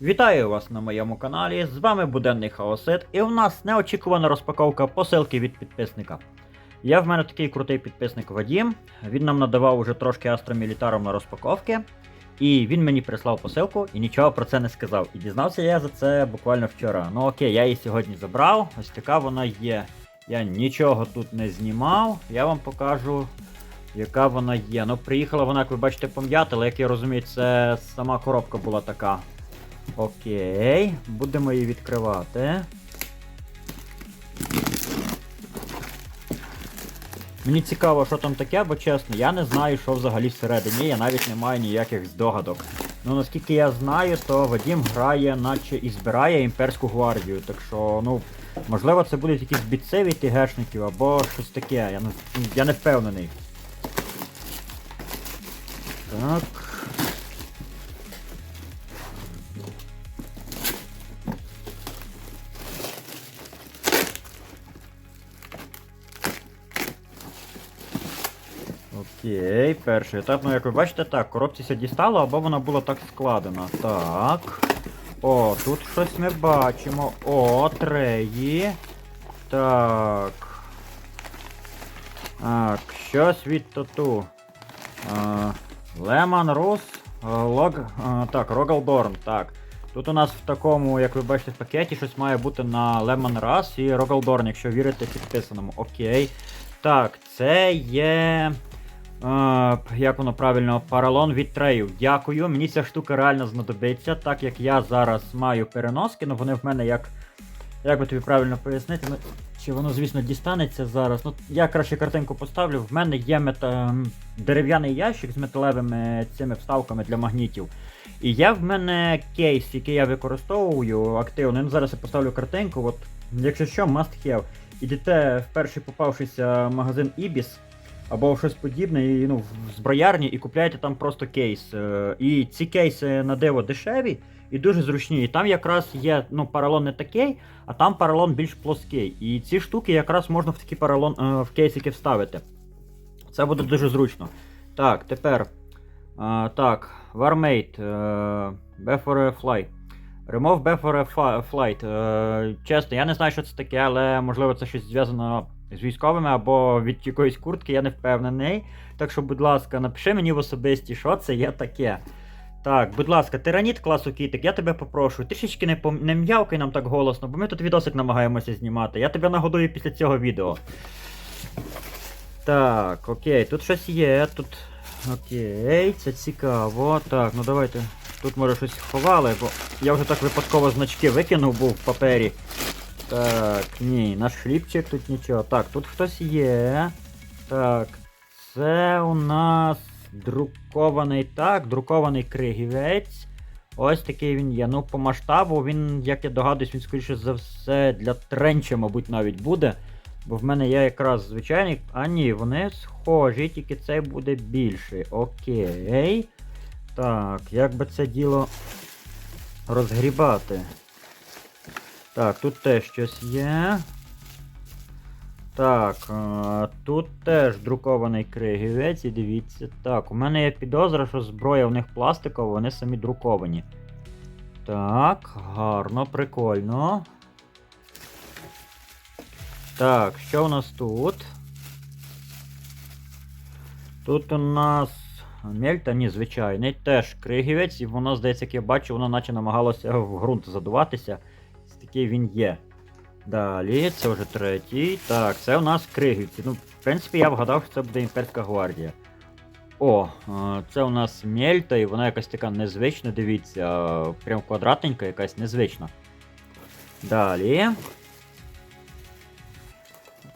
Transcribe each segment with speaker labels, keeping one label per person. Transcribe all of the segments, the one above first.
Speaker 1: Вітаю вас на моєму каналі, з вами Буденний Хаосит, і у нас неочікувана розпаковка посилки від підписника. Є в мене такий крутий підписник Вадім, він нам надавав уже трошки астромілітаром на розпаковки, і він мені прислав посилку і нічого про це не сказав. І дізнався я за це буквально вчора. Ну окей, я її сьогодні забрав, ось така вона є. Я нічого тут не знімав, я вам покажу, яка вона є. Ну, приїхала вона, як ви бачите, пом'ята, але як я розумію, це сама коробка була така. Окей, будемо її відкривати. Мені цікаво, що там таке, бо чесно, я не знаю, що взагалі всередині, я навіть не маю ніяких здогадок. Ну наскільки я знаю, то Вадім грає, наче і збирає імперську гвардію. Так що, ну, можливо, це будуть якісь бійці від ТГшників або щось таке. Я не, я не впевнений. Так. Перший етап. Ну, як ви бачите, так, коробці дістало, або вона була так складена. Так. О, тут щось ми бачимо. О, треї. Так. Так, щось від тату. Лемон Рус. Лог. Так, Рогалдорн. Так. Тут у нас в такому, як ви бачите, в пакеті щось має бути на Lemon Ras і Рогалдорн, якщо вірите підписаному. Окей. Так, це є. Як воно правильно, паралон від треїв. Дякую. Мені ця штука реально знадобиться, так як я зараз маю переноски, ну вони в мене як. Як би тобі правильно пояснити? Ну, чи воно, звісно, дістанеться зараз. Ну, я краще картинку поставлю. В мене є мета... дерев'яний ящик з металевими цими вставками для магнітів. І є в мене кейс, який я використовую активно. Ну, зараз я поставлю картинку. От, якщо що, must have. Ідете в перший попавшийся магазин Ibis або щось подібне, і, ну, в зброярні, і купляєте там просто кейс. Е, І ці кейси на диво дешеві і дуже зручні. І там якраз є ну, паралон не такий, а там паралон більш плоский. І ці штуки якраз можна в такі паралон е, в кейсики вставити. Це буде дуже зручно. Так, тепер. е, так, Warmate. е, Before Fly. Remove Before Flight. Е, чесно, я не знаю, що це таке, але можливо це щось зв'язано з військовими або від якоїсь куртки, я не впевнений. Так що, будь ласка, напиши мені в особисті, що це є таке. Так, будь ласка, тираніт класу кітик, я тебе попрошу, трішечки не, пом- не м'явкай нам так голосно, бо ми тут відосик намагаємося знімати. Я тебе нагодую після цього відео. Так, окей, тут щось є, тут. Окей, це цікаво. Так, ну давайте. Тут може щось ховали, бо я вже так випадково значки викинув був в папері. Так, ні, наш хлібчик тут нічого. Так, тут хтось є. Так. Це у нас друкований. Так, друкований кригівець. Ось такий він є. Ну, по масштабу він, як я догадуюсь, він скоріше за все для тренча, мабуть, навіть буде. Бо в мене є якраз звичайний. А ні, вони схожі, тільки цей буде більший. Окей. Так, як би це діло розгрібати? Так, тут теж щось є. Так, тут теж друкований кригівець, і дивіться. Так, у мене є підозра, що зброя в них пластикова, вони самі друковані. Так, гарно, прикольно. Так, що у нас тут? Тут у нас мельта, ні, звичайний, теж кригівець, і воно, здається, як я бачу, воно наче намагалося в ґрунт задуватися. Такий він є. Далі, це вже третій. Так, це у нас кригівці. Ну, в принципі, я вгадав, що це буде імперська гвардія. О, це у нас мельта, і вона якась така незвична, дивіться, прям квадратненька, якась незвична. Далі.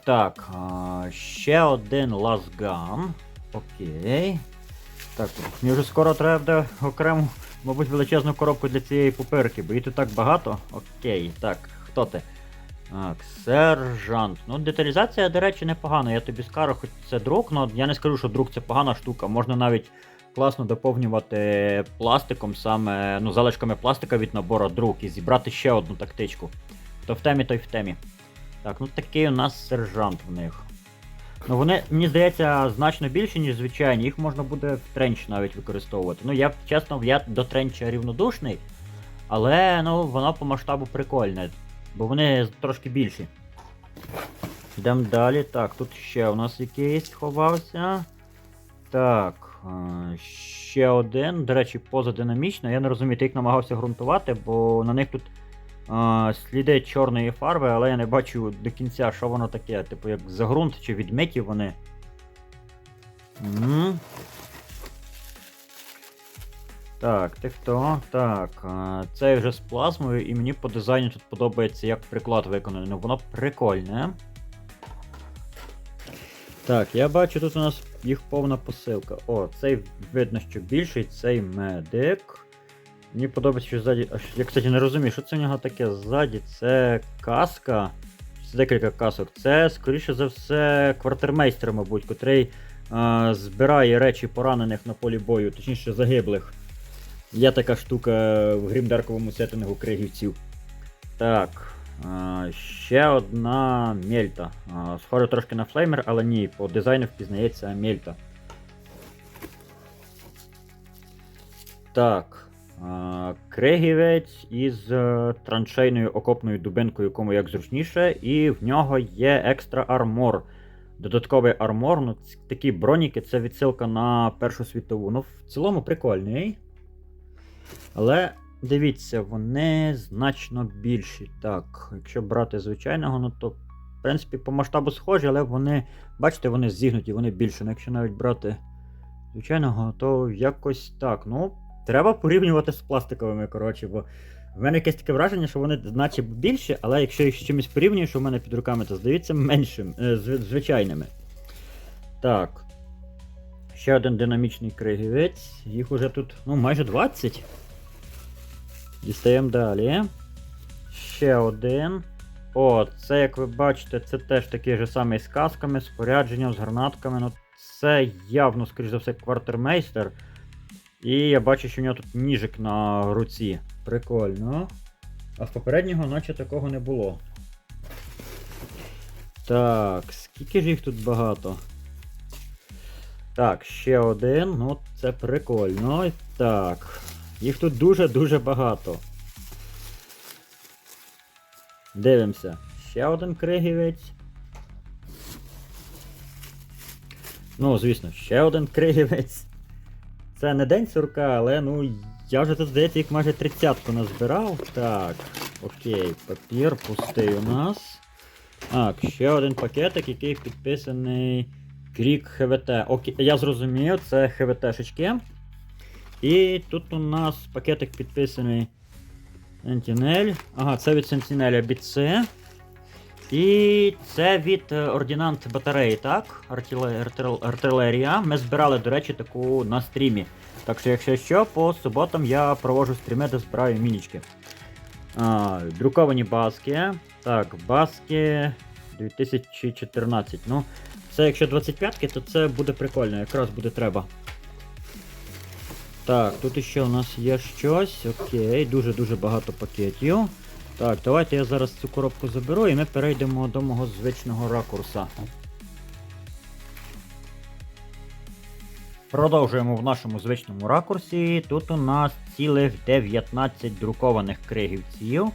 Speaker 1: Так, ще один лазган. Окей. Так, мені вже скоро треба буде окрему, мабуть, величезну коробку для цієї пуперки, бо її тут так багато. Окей, так, хто ти? Так, сержант. Ну, деталізація, до речі, непогана. Я тобі скажу, хоч це друк, але я не скажу, що друк це погана штука. Можна навіть класно доповнювати пластиком, саме, ну, залишками пластика від набору друк і зібрати ще одну тактичку. То в темі, то й в темі. Так, ну такий у нас сержант в них. Ну вони, мені здається, значно більші, ніж звичайні. Їх можна буде в тренч навіть використовувати. Ну я чесно, я до тренча рівнодушний. Але ну, воно по масштабу прикольне, бо вони трошки більші. Йдемо далі. Так, тут ще у нас якийсь ховався. Так, е, ще один. До речі, позадинамічно. Я не розумію, ти їх намагався ґрунтувати, бо на них тут сліди чорної фарби, але я не бачу до кінця, що воно таке. Типу, як за ґрунт чи відмиті вони. М. Так, ти хто? Так, е, цей вже з плазмою, і мені по дизайну тут подобається, як приклад виконаний. Ну воно прикольне. Так, я бачу, тут у нас їх повна посилка. О, цей видно, що більший, цей медик. Мені подобається, що ззаді. Я, кстати, не розумію, що це в нього таке ззаді. Це каска. Це декілька касок. Це, скоріше за все, квартирмейстер, мабуть, котрий а, збирає речі поранених на полі бою, точніше загиблих. Є така штука в грімдарковому сеттингу кригівців. Так. А, ще одна мельта. А, схоже трошки на флеймер, але ні, по дизайну впізнається мельта. Так. Кригівець із е, траншейною окопною дубинкою, кому як зручніше, і в нього є екстра армор. Додатковий армор, ну такі броніки, це відсилка на Першу світову. Ну, в цілому прикольний. Але дивіться, вони значно більші. Так, якщо брати звичайного, ну то, в принципі, по масштабу схожі, але вони, бачите, вони зігнуті, вони більше. Ну, якщо навіть брати звичайного, то якось так. Ну, треба порівнювати з пластиковими, коротше, бо в мене якесь таке враження, що вони наче більші, але якщо їх з чимось порівнюю, що в мене під руками, то здається меншим, е, зв- звичайними. Так. Ще один динамічний кригівець. Їх уже тут, ну, майже 20. Дістаємо далі. Ще один. О, це, як ви бачите, це теж такий же самий з касками, спорядженням, з гранатками. Ну, це явно, скоріш за все, квартирмейстер. І я бачу, що в нього тут ніжик на руці. Прикольно. А в попереднього наче такого не було. Так, скільки ж їх тут багато? Так, ще один. Ну, це прикольно. Так. Їх тут дуже-дуже багато. Дивимося. Ще один кригівець. Ну, звісно, ще один кригівець. Це не день сурка, але ну я вже тут, здається, їх майже тридцятку назбирав. Так, окей, папір пустий у нас. Так, ще один пакетик, який підписаний Крік ХВТ. Окей, я зрозумів, це ХВТшечки. І тут у нас пакетик підписаний Sentinel. Ага, це від Sentinel біци. І це від е, ординант батареї, так? Артиле- Артилерія. Ми збирали, до речі, таку на стрімі. Так що, якщо що, по суботам я проводжу стріми, де збираю мінічки. А, друковані баски. Так, баски 2014. Ну, це якщо 25-ки, то це буде прикольно, якраз буде треба. Так, тут ще у нас є щось. Окей, дуже-дуже багато пакетів. Так, давайте я зараз цю коробку заберу і ми перейдемо до мого звичного ракурса. Продовжуємо в нашому звичному ракурсі. Тут у нас цілих 19 друкованих кригівців.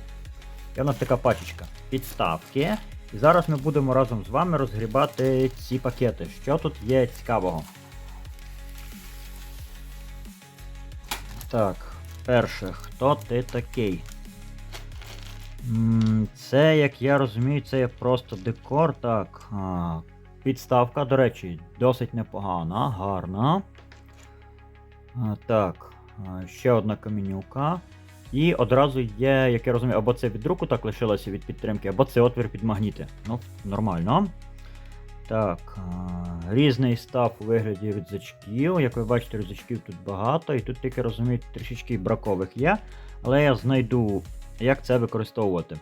Speaker 1: І у нас така пачечка підставки. І зараз ми будемо разом з вами розгрібати ці пакети. Що тут є цікавого? Так, перше, хто ти такий? Це, як я розумію, це є просто декор. Так. Підставка, до речі, досить непогана, гарна. Так, ще одна камінюка. І одразу є, як я розумію, або це від друку так лишилося від підтримки, або це отвір під магніти. Ну, нормально. Так, різний став у вигляді рюкзачків. Як ви бачите, рюкзачків тут багато, і тут, як я розумію, трішечки бракових є. Але я знайду, як це використовувати.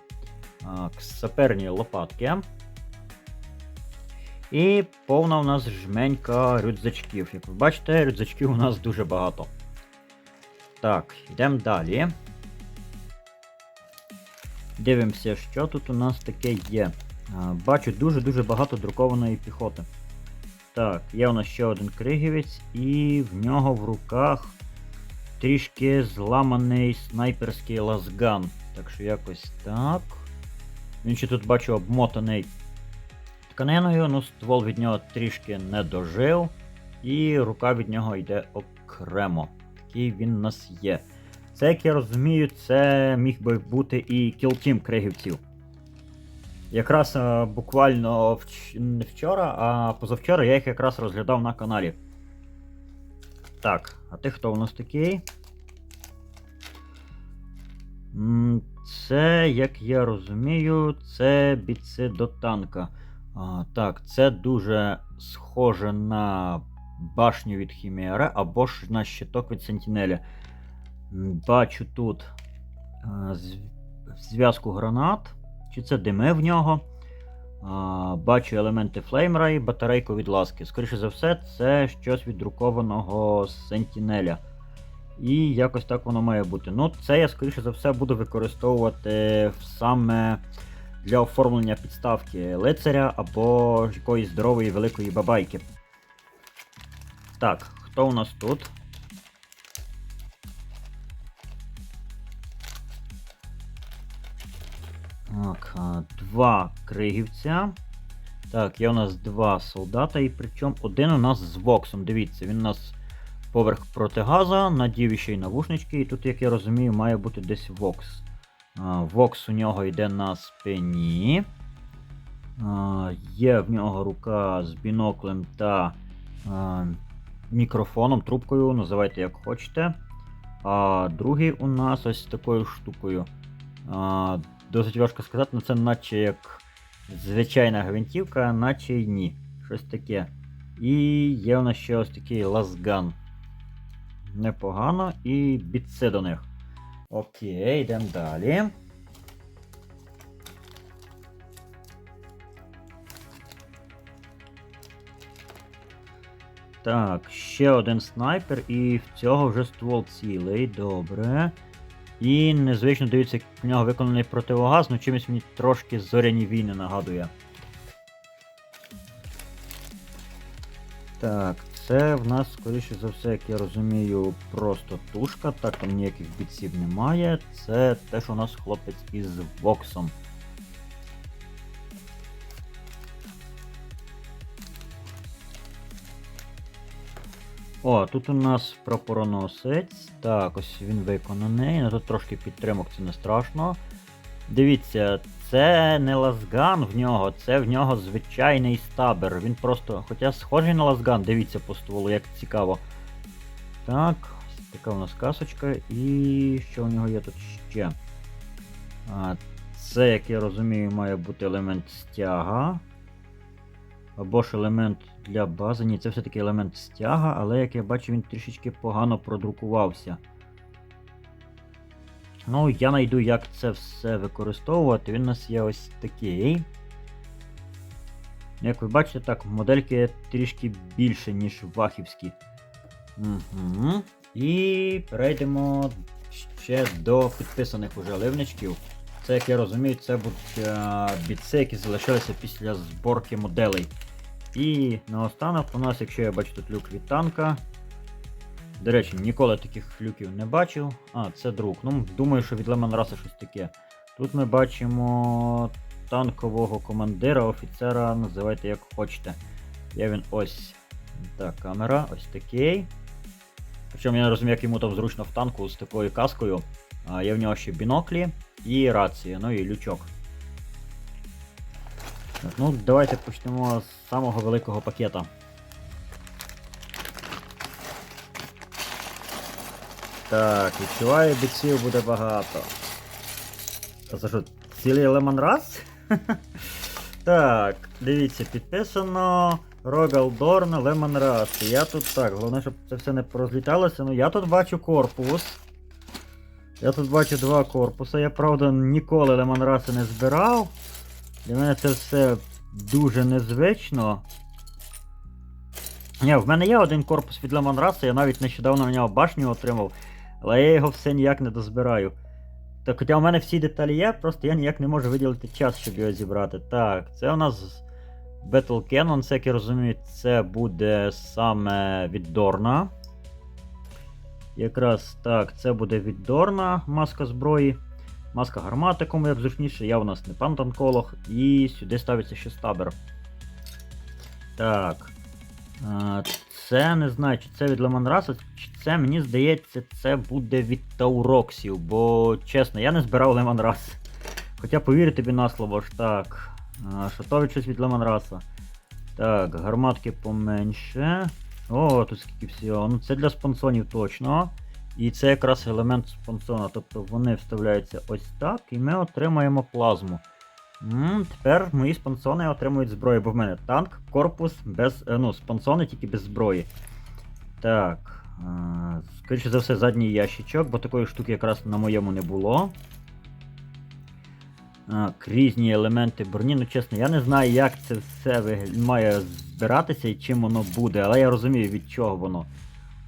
Speaker 1: Саперні лопатки. І повна у нас жменька рюкзачків. Як ви бачите, рюкзачків у нас дуже багато. Так, йдемо далі. Дивимося, що тут у нас таке є. Бачу дуже-дуже багато друкованої піхоти. Так, є у нас ще один кригівець, і в нього в руках трішки зламаний снайперський лазган. Так що якось так. Він ще тут бачу обмотаний тканиною, ну ствол від нього трішки не дожив, і рука від нього йде окремо. Такий він у нас є. Це, як я розумію, це міг би бути і кілтім кригівців. Якраз е, буквально вч... не вчора, а позавчора я їх якраз розглядав на каналі. Так, а ти хто у нас такий? Це, як я розумію, це бійці до танка. А, так, це дуже схоже на башню від Хімери або ж на щиток від Сентінеля. Бачу тут а, зв'язку гранат. Чи це дими в нього? А, бачу елементи флеймера і батарейку від ласки. Скоріше за все, це щось від друкованого Сентінеля. І якось так воно має бути. Ну, це я, скоріше за все, буду використовувати саме для оформлення підставки лицаря або якоїсь здорової великої бабайки. Так, хто у нас тут? Так, два кригівця. Так, є у нас два солдата, і причому один у нас з Воксом. Дивіться, він у нас поверх протигаза, надів ще й навушнички, і тут, як я розумію, має бути десь Вокс. Вокс у нього йде на спині. Є в нього рука з біноклем та мікрофоном, трубкою, називайте як хочете. А другий у нас ось такою штукою. Досить важко сказати, але це наче як звичайна гвинтівка, наче й ні. Щось таке. І є у нас ще ось такий лазган. Непогано. І бітси до них. Окей, йдемо далі. Так, ще один снайпер, і в цього вже ствол цілий, добре. І незвично дивіться, як в нього виконаний противогаз, ну чимось мені трошки зоряні війни нагадує. Так, це в нас, скоріше за все, як я розумію, просто тушка. Так, там ніяких бійців немає. Це те, що у нас хлопець із Воксом. О, тут у нас прапороносець. Так, ось він виконаний. Ну тут трошки підтримок, це не страшно. Дивіться, це не лазган в нього, це в нього звичайний стабер. Він просто, хоча схожий на лазган, дивіться по стволу, як цікаво. Так, така у нас касочка. І що у нього є тут ще? А, Це, як я розумію, має бути елемент стяга. Або ж елемент для бази. Ні, це все-таки елемент стяга, але як я бачу, він трішечки погано продрукувався. Ну, я знайду, як це все використовувати. Він у нас є ось такий. Як ви бачите, так, модельки трішки більше, ніж вахівські. Угу. І перейдемо ще до підписаних уже ливничків. Це, як я розумію, це будуть е, бітси, які залишилися після зборки моделей. І наостанок у нас, якщо я бачу тут люк від танка. До речі, ніколи таких люків не бачив. А, це друг. Ну, думаю, що від Лемон Раса щось таке. Тут ми бачимо танкового командира, офіцера, називайте як хочете. Є він ось. Так, камера, ось такий. Причому я не розумію, як йому там зручно в танку з такою каскою. А, Є в нього ще біноклі і рація, ну і лючок. Так, ну, давайте почнемо з самого великого пакета. Так, відчуваю, бійців буде багато. Це що, цілий лемон раз? так, дивіться, підписано Рогал Дорн Лемон Раз. Я тут так, головне, щоб це все не порозліталося. Ну я тут бачу корпус. Я тут бачу два корпуси. Я правда ніколи Лемон Раси не збирав. Для мене це все дуже незвично. Ні, в мене є один корпус від Лемон Раси, я навіть нещодавно на нього башню отримав, але я його все ніяк не дозбираю. Так, хоча у мене всі деталі є, просто я ніяк не можу виділити час, щоб його зібрати. Так, це у нас Battle Cannon, це, як я розумію, це буде саме від Дорна. Якраз так, це буде від Дорна маска зброї. Маска гармати, кому як зручніше, я у нас не пан танколог, і сюди ставиться ще стабер. Так. Це не знаю, чи це від Лемонраса, чи це, мені здається, це буде від Тауроксів, бо чесно, я не збирав Лемонрас. Хоча повірю тобі на слово ж так. Шатові щось від Лемонраса. Так, гарматки поменше. О, тут скільки всього. Ну це для спонсонів точно. І це якраз елемент спонсона. Тобто вони вставляються ось так, і ми отримаємо плазму. М, тепер мої спонсони отримують зброю, бо в мене танк, корпус без. е, Ну, спонсони тільки без зброї. Так. Е, Скоріше за все, задній ящичок, бо такої штуки якраз на моєму не було. Так, різні елементи броні. Ну, чесно, я не знаю, як це все має збиратися і чим воно буде, але я розумію, від чого воно.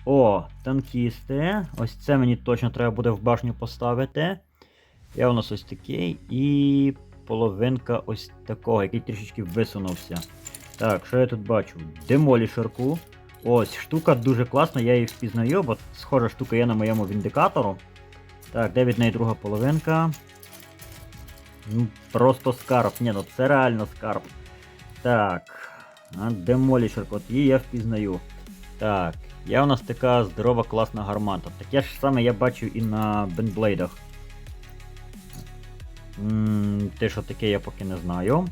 Speaker 1: О, танкісти. Ось це мені точно треба буде в башню поставити. Я у нас ось такий. І половинка ось такого, який трішечки висунувся. Так, що я тут бачу? Демолішерку. Ось, штука дуже класна, я її впізнаю, бо схожа штука є на моєму віндикатору. Так, де від неї друга половинка? Ну, просто скарб. Ні, ну це реально скарб. Так. А, Демолішерку, от її я впізнаю. Так, я у нас така здорова класна гармата. Таке ж саме я бачу і на бенблейдах. Те, що таке, я поки не знаю.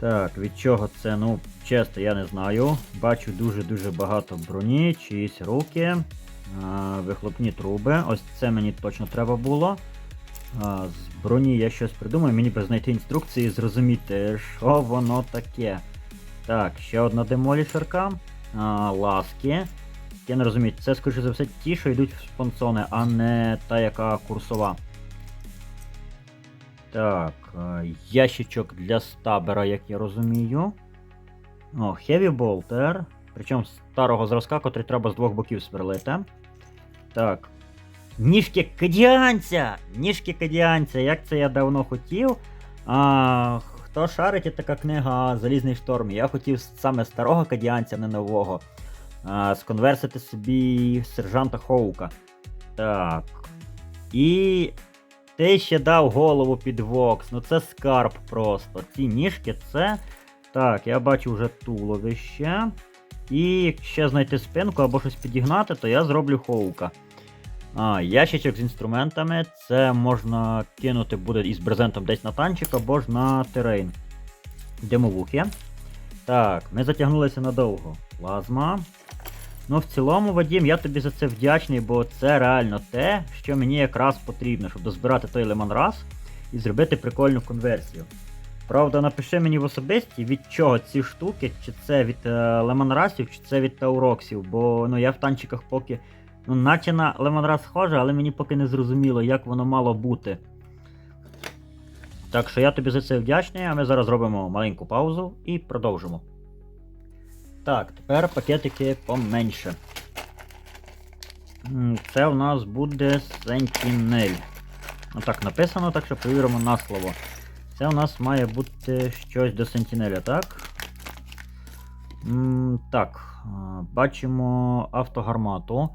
Speaker 1: Так, від чого це? Ну, чесно, я не знаю. Бачу дуже-дуже багато броні, чиїсь руки, вихлопні труби. Ось це мені точно треба було. З броні я щось придумаю, мені би знайти інструкції і зрозуміти, що воно таке. Так, ще одна демолішерка. Ласки. Я не розумію, це, скоріше за все, ті, що йдуть в спонсони, а не та, яка курсова. Так, е, ящичок для стабера, як я розумію. О, Heavy Bolter. Причому старого зразка, котрий треба з двох боків сверлити. Так. Ніжки кадіанця! Ніжки кадіанця, як це я давно хотів. А, хто шарить, така книга Залізний шторм. Я хотів саме старого кадіанця, не нового. А, сконверсити собі сержанта Хоука. Так. І ти ще дав голову під Вокс. Ну це скарб просто. Ці ніжки це. Так, я бачу вже туловище. І якщо знайти спинку або щось підігнати, то я зроблю хоука. А, ящичок з інструментами. Це можна кинути буде із брезентом десь на танчик або ж на терейн. Димовухи. Так, ми затягнулися надовго. Плазма. Ну, в цілому, Вадім, я тобі за це вдячний, бо це реально те, що мені якраз потрібно, щоб дозбирати той лемонраз і зробити прикольну конверсію. Правда, напиши мені в особисті, від чого ці штуки, чи це від е, лемонрасів, чи це від тауроксів, бо ну, я в танчиках поки. Ну, наче на лемонраз схоже, але мені поки не зрозуміло, як воно мало бути. Так що я тобі за це вдячний, а ми зараз зробимо маленьку паузу і продовжимо. Так, тепер пакетики поменше. Це у нас буде Sentinel. Отак написано, так що повіримо на слово. Це у нас має бути щось до Sentinel, так? М, Так, бачимо автогармату.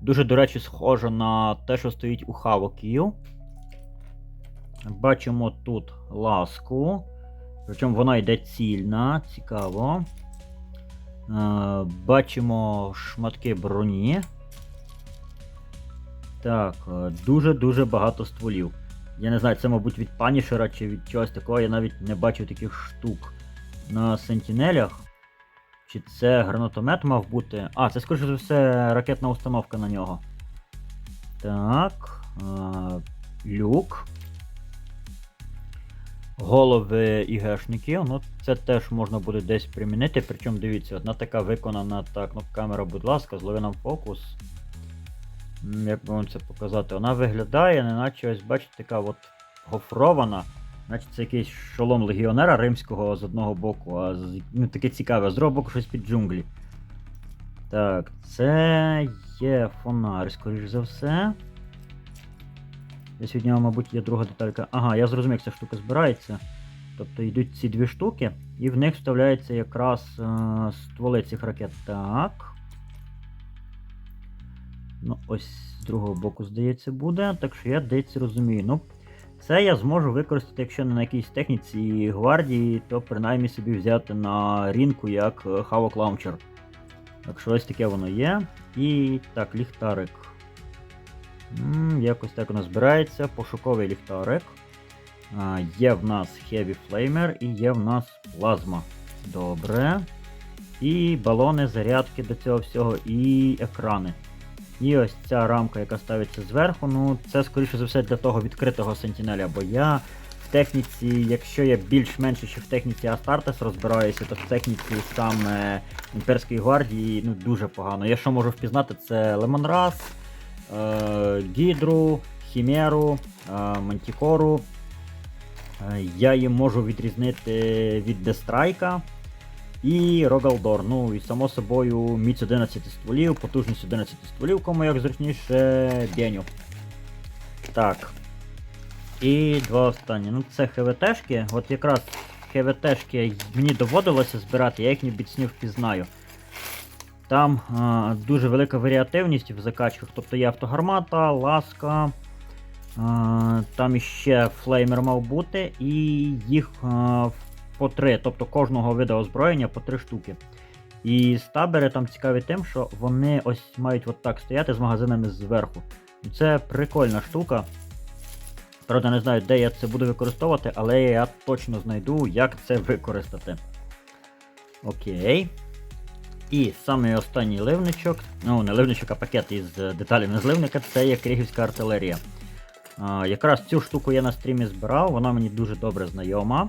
Speaker 1: Дуже, до речі, схоже на те, що стоїть у Хавоків. Бачимо тут ласку. Причому вона йде цільна, цікаво. Бачимо шматки броні. Так, дуже-дуже багато стволів. Я не знаю, це, мабуть, від панішера чи від чогось такого. Я навіть не бачив таких штук на сентінелях. Чи це гранатомет мав бути? А, це скоріше за все ракетна установка на нього. Так. Люк. Голови ігешників. Ну, це теж можна буде десь примінити. Причому дивіться, одна така виконана так, ну, камера, будь ласка, злови нам фокус. Як би вам це показати? Вона виглядає, неначе ось, бачите, така от гофрована. Наче це якийсь шолом легіонера римського з одного боку, а з, ну, таке цікаве, з другого боку щось під джунглі. Так, це є фонар, скоріш за все. Десь від нього, мабуть, є друга деталька. Ага, я зрозумів, як ця штука збирається. Тобто йдуть ці дві штуки, і в них вставляється якраз е, стволи цих ракет. Так. Ну, ось з другого боку, здається, буде. Так що я десь розумію. Ну, це я зможу використати, якщо не на якійсь техніці гвардії, то принаймні собі взяти на рінку як е, Havoc Launcher. Так що ось таке воно є. І так, ліхтарик. М, якось так воно збирається. Пошуковий ліхтарик. А, є в нас Heavy Flamer і є в нас плазма. Добре. І балони, зарядки до цього всього, і екрани. І ось ця рамка, яка ставиться зверху, ну це скоріше за все для того відкритого Сентінеля, бо я в техніці, якщо я більш-менше ще в техніці Астартес розбираюся, то в техніці саме Імперської гвардії ну, дуже погано. Я що можу впізнати, це Лемонраз, е, Гідру, Хімеру, е, Мантікору. Е, Я їм можу відрізнити від Дестрайка і Рогалдор. Ну і само собою міць 11 стволів, потужність 11 стволів, кому як зручніше Беню. Так. І два останні. Ну це ХВТшки. От якраз ХВТшки мені доводилося збирати, я їхні біцні впізнаю. Там а, дуже велика варіативність в закачках, тобто є автогармата, ласка. А, там іще флеймер мав бути, і їх а, по три, тобто кожного виду озброєння по три штуки. І стабери там цікаві тим, що вони ось мають от так стояти з магазинами зверху. Це прикольна штука. Правда, не знаю, де я це буду використовувати, але я точно знайду, як це використати. Окей. І самий останній ливничок, ну не ливничок, а пакет із деталями з ливника, це є кригівська артилерія. А, якраз цю штуку я на стрімі збирав, вона мені дуже добре знайома.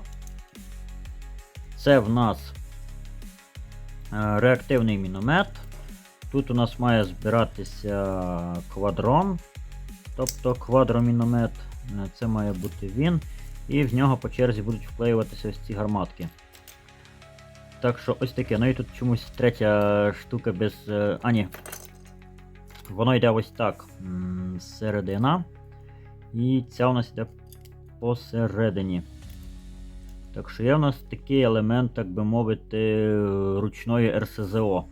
Speaker 1: Це в нас е, реактивний міномет. Тут у нас має збиратися квадрон, тобто квадроміномет. Е, Це має бути він. І в нього по черзі будуть вклеюватися ось ці гарматки. Так що ось таке. Ну і тут чомусь третя штука без. е, А, ні. Воно йде ось так. Середина. І ця у нас йде посередині. Так що є в нас такий елемент, так би мовити, ручної РСЗО.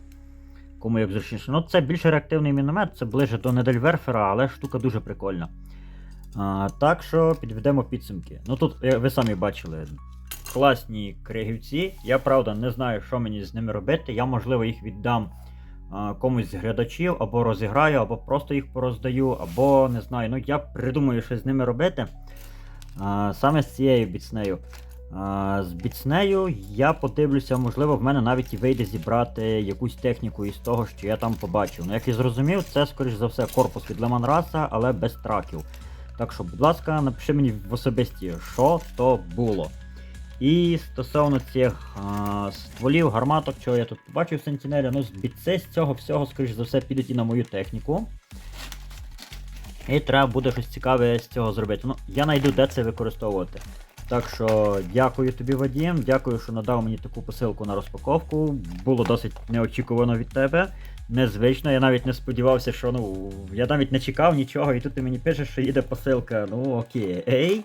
Speaker 1: Кому як зручніше. Ну, це більш реактивний міномет, це ближе до Недельверфера, але штука дуже прикольна. А, так що підведемо підсумки. Ну тут, е, ви самі бачили, класні кригівці. Я правда не знаю, що мені з ними робити. Я, можливо, їх віддам а, комусь з глядачів, або розіграю, або просто їх пороздаю, або не знаю. Ну я придумаю, що з ними робити. А, саме з цією біцнею. З біцнею я подивлюся, можливо, в мене навіть і вийде зібрати якусь техніку із того, що я там побачив. Ну, як і зрозумів, це, скоріш за все, корпус від Лемонраса, але без траків. Так що, будь ласка, напиши мені в особисті, що то було. І стосовно цих а, стволів, гарматок, чого я тут побачив Сентінеля, ну, бійці з цього всього, скоріш за все, підуть і на мою техніку. І треба буде щось цікаве з цього зробити. Ну, я знайду, де це використовувати. Так що дякую тобі, Вадім, дякую, що надав мені таку посилку на розпаковку. Було досить неочікувано від тебе. Незвично, я навіть не сподівався, що ну. Я навіть не чекав нічого, і тут ти мені пишеш, що їде посилка. Ну окей. Ей.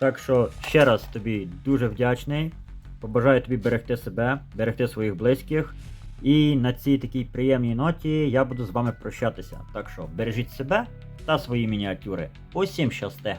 Speaker 1: Так що ще раз тобі дуже вдячний. Побажаю тобі берегти себе, берегти своїх близьких. І на цій такій приємній ноті я буду з вами прощатися. Так що бережіть себе та свої мініатюри. Усім щасте!